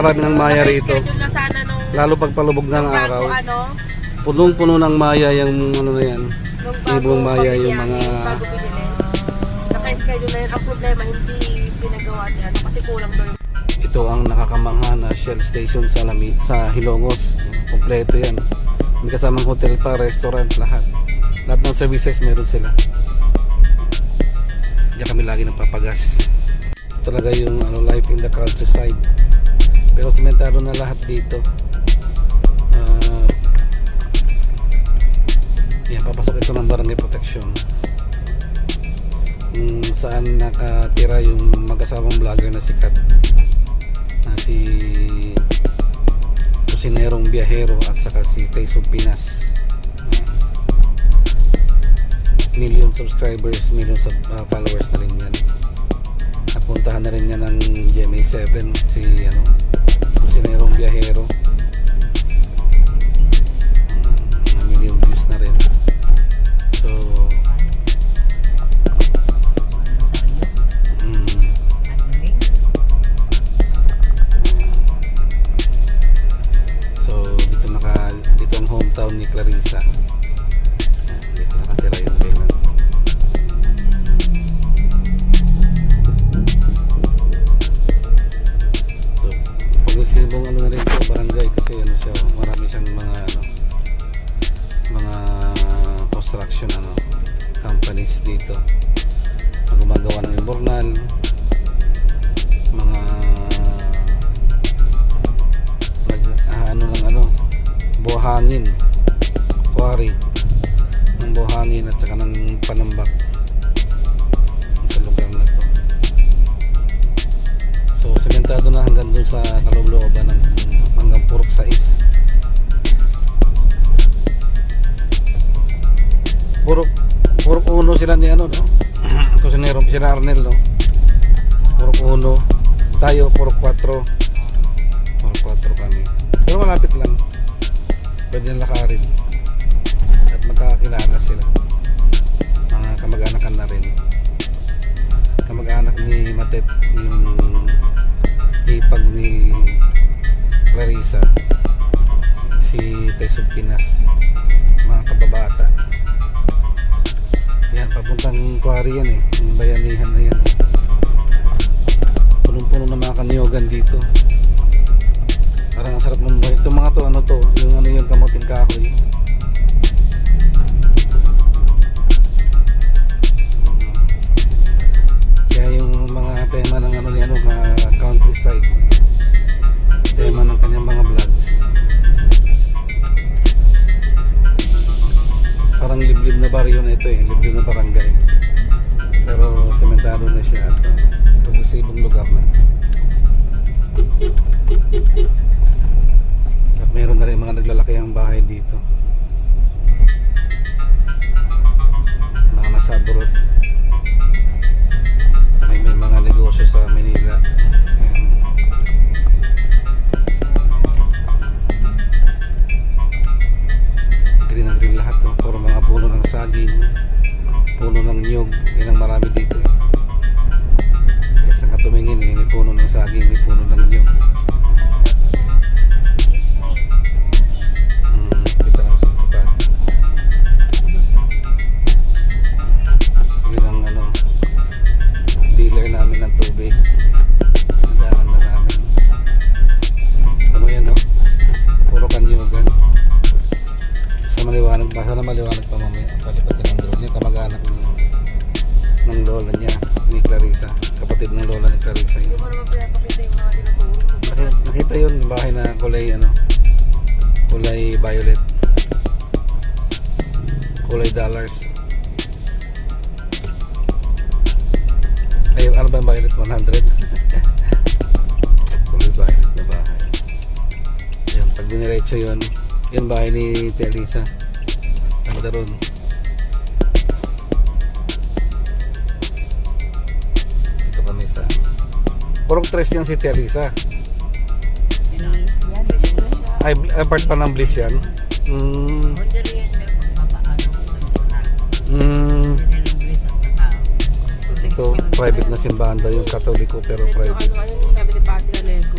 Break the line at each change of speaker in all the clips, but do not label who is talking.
Napakarami ng maya rito. Lalo pag palubog na ng araw.
ano,
Punong-puno ng maya yung ano na yan. Ibong maya yung mga-.
Naka-schedule na yun. Ang problema, hindi pinagawa niya ano, kasi kulang daw
Ito ang nakakamangha na Shell Station sa, Lami, sa Hilongos. Kompleto yan. May kasamang hotel pa, restaurant, lahat. Lahat ng services meron sila. Diyan kami lagi nagpapagas. Talaga yung ano, life in the countryside. Pero sementado na lahat dito. Ah, yan, papasok ito ng barangay protection. Kung saan nakatira yung mag-asawang vlogger na sikat na si Kusinerong Biyahero at saka si Tayso Pinas million subscribers million sub, ah, followers na rin yan at puntahan na rin yan ng GMA7 si ano Kusinerong Biyahero sa kalooban ng hanggang purok 6 purok purok uno sila ni ano no kusinero sila Arnel no purok uno tayo purok 4 Puro 4 kami. Pero malapit lang. Pwede lakarin. At magkakilala sila. Mga kamag-anakan na rin. Kamag-anak ni Matep, yung ipag ni Clarissa. Si Tesog Pinas. Mga kababata. Yan, papuntang quarry yan eh. Yung bayanihan na na baryo na ito eh, liblib na barangay. Pero sementado na siya at uh, lugar na. At meron na rin mga naglalaki ang bahay dito. Mga nasa abroad. May, may mga negosyo sa Manila. Saging. Puno ng niyog. Yan ang marami dito. Eh. Saan ka tumingin, eh, may puno ng saging, may puno ng niyog.
Pinapakita yung mga tinuturo.
Nakita, yun, yung bahay na kulay ano, kulay violet. Kulay dollars. Ay, ano ba yung violet? 100? kulay violet na bahay. Yan, pag diniretso yun, yung bahay ni Tia Lisa. Ganda ron. Purong tres yung si Lisa. Ay, ay part pa ng bliss yan. Mm, mm, ito, private na simbahan daw yung katoliko pero private.
ano, ano yung sabi ni Pati na Lego.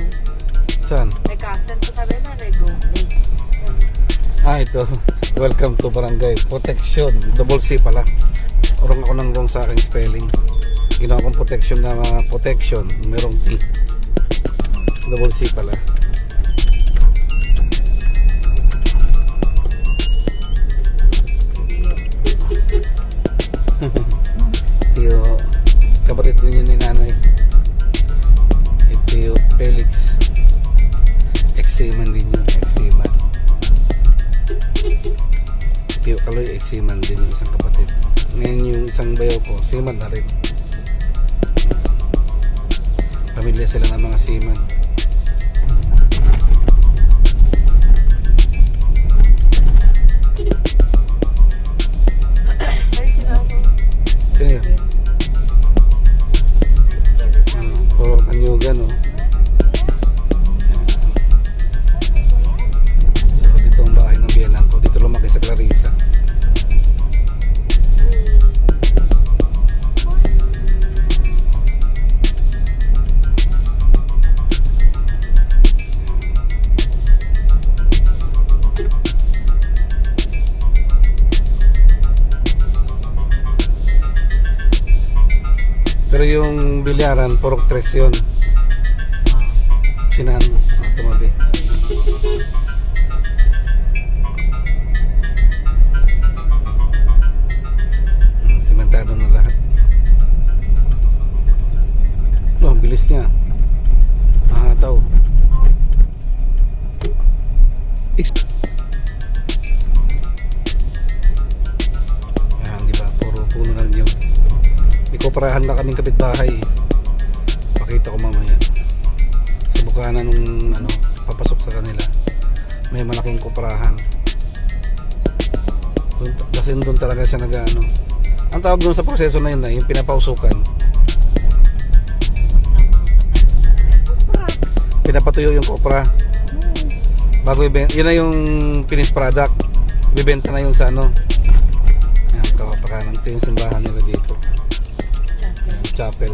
Saan?
May castle po sabi na, Lego.
Ah, ito. Welcome to Barangay Protection. Double C pala. Urong ako ng wrong sa aking spelling. Ginawa kong protection na uh, protection. Merong T. Double C pala. Sino yun? Puro kanyugan, no? Yung bilyaran, purok tres yun. Sinahan tumabi. Sementado na lahat. Oh, bilis niya. Mahataw. May koperahan na kaming kapitbahay. Pakita ko mamaya. Sa bukana nung ano, papasok sa kanila. May malaking koperahan. Doon, kasi doon talaga siya nag ano. Ang tawag doon sa proseso na yun na yung pinapausukan. Pinapatuyo yung kopra. Bago ibenta, yun na yung finished product. Bibenta na yun sa ano. Yan, kapapakanan. Ito yung simbahan nila dito. Chapel.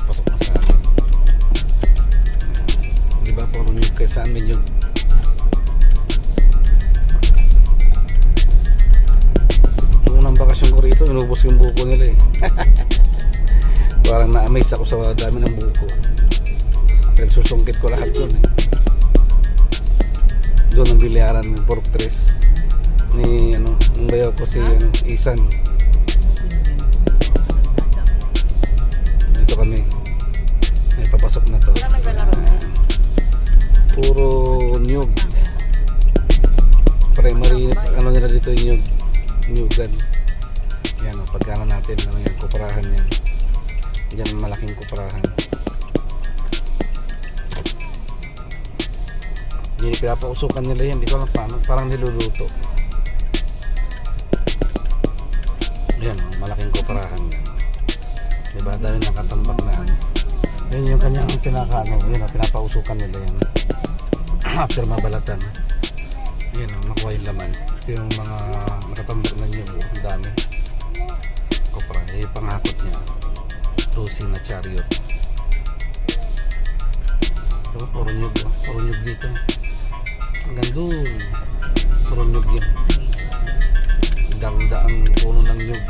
Pasok na sa. Ayan. Di ba puro nyug kahit saan nyug. Noong unang bakasyon ko rito, inubos yung buko nila eh. Parang na-amaze ako sa dami ng buko. Nagsusungkit ko lahat yun eh. Doon ang bilyaran ng pork tres ni ano, ang bayaw ko si ano, Isan. Dito kami. May papasok na to. Puro nyug. Primary, ano nila dito yung nyug. Nyugan. Yan o, pagkano natin, ano yan, kuparahan yan. Yan, malaking kuparahan. Hindi pinapausukan nila yan, di ko alam paano, parang niluluto. Malaking kuparahan yan. Diba, dahil nakatambak na. Yan yung kanyang pinaka ano, yun o, pinapausukan nila yan. After mabalatan. Yan o, nakuha yung laman. Yung mga nakatambak na niyo, ang dami. Kopra, eh, pangakot niya. Lucy na chariot. Ito, puro nyug, puro dito. Hanggang doon. Puro nyug yan. Dangda ang puno ng nyug.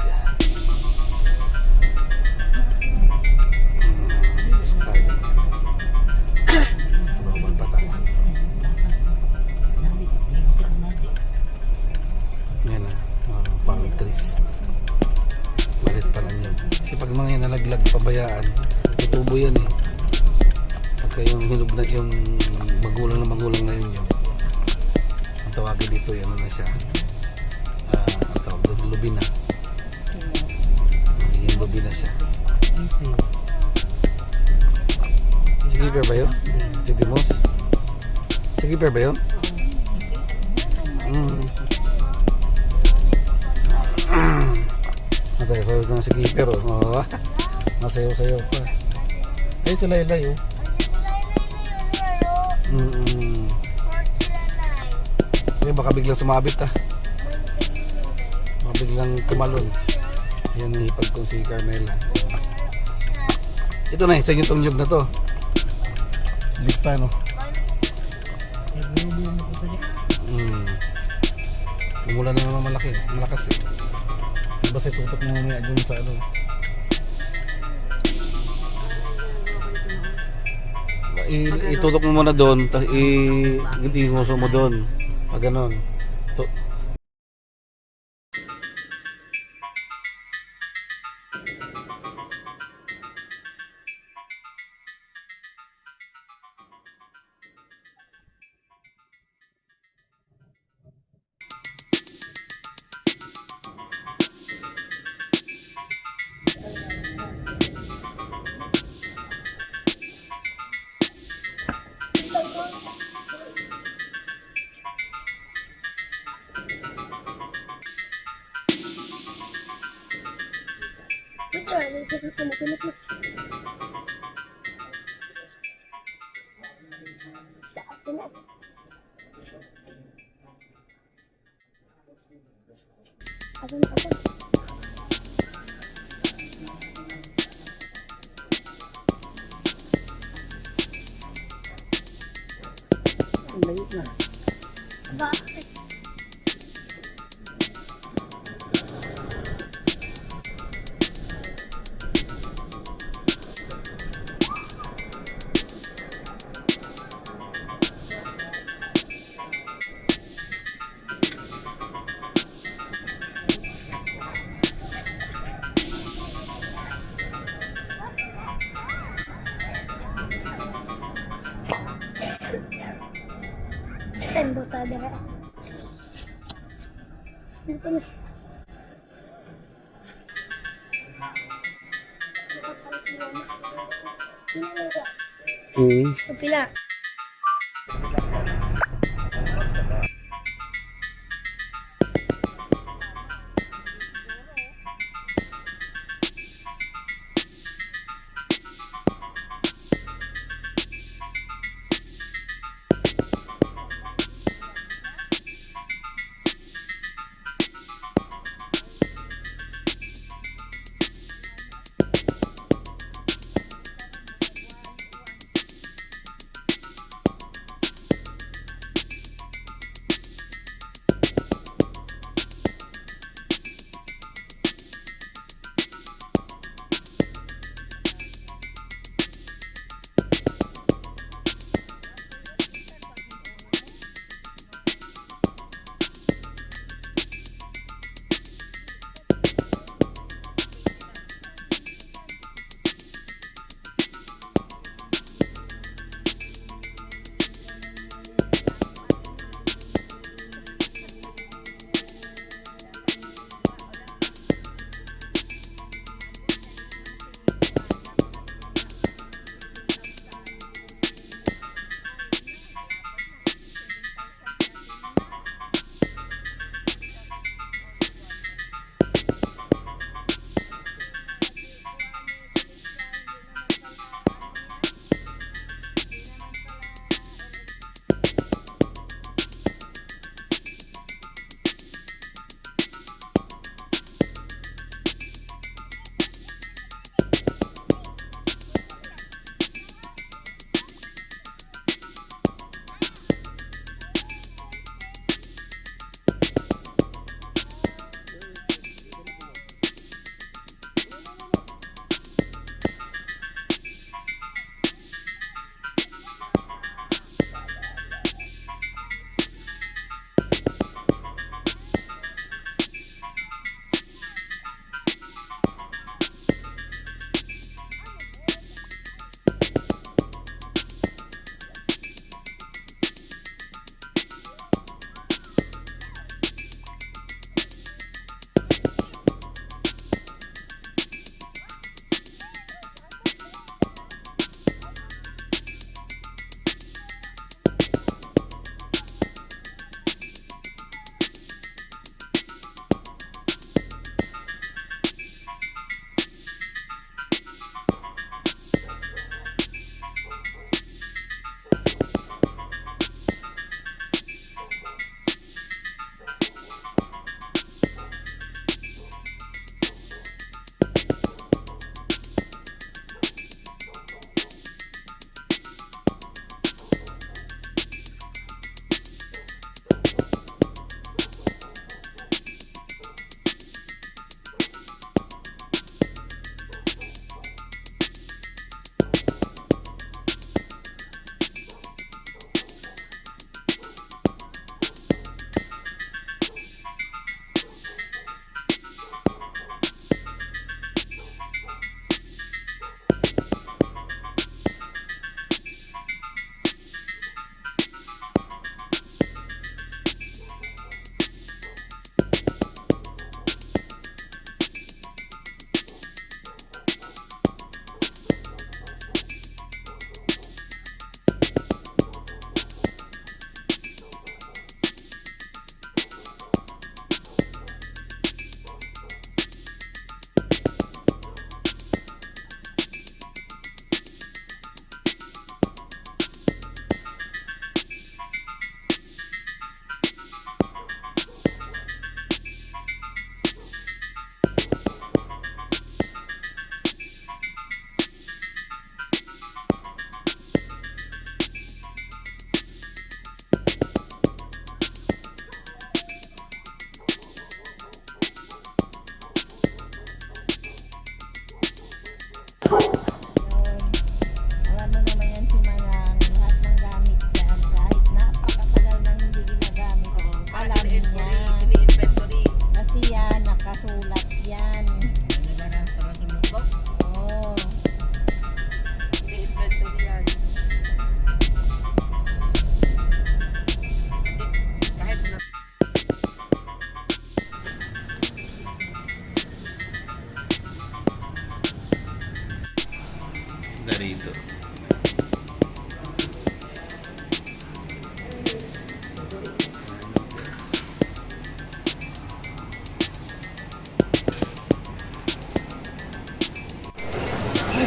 Pabayaan, tutubo yan eh. Pagka yung hinog na yung magulang na magulang na yun yun. Ang tawagin dito, yung ano na siya. Ah, ang tawag doon, lubina. Magiging lubina siya. Sige pa ba yun? Sige mo? Sige pa ba yun? Mm. Natay, sayo na si Keeper oh. Oo. Nasayaw-sayaw pa. Ay, si Laylay oh. Mm-mm. Eh, baka biglang sumabit ah. Baka biglang kumalon. Yan ang hipag kong si Carmela. Ito na, sa inyong nyug na to. Lit pa, no? Hmm. Umulan na naman malaki. Malakas eh. Basta tutok mo mamaya dun sa ano. I- itutok mo muna doon, tapos i-inguso mo doon. Pag ganon.
Adını atalım.
Hmm.
Pila.
Alam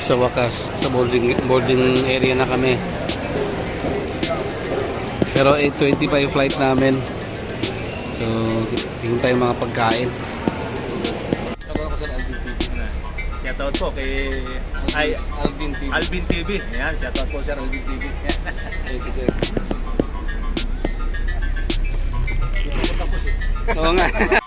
sa wakas, sa boarding, boarding area na kami. Pero 8.25 flight namin. So, tingin tayo mga pagkain. Ako ako sa Alvin TV na.
Shoutout po kay ay
Alvin TV.
Alvin TV. Ayan, shoutout po sir Alvin TV.
Thank you, sir. Oo nga.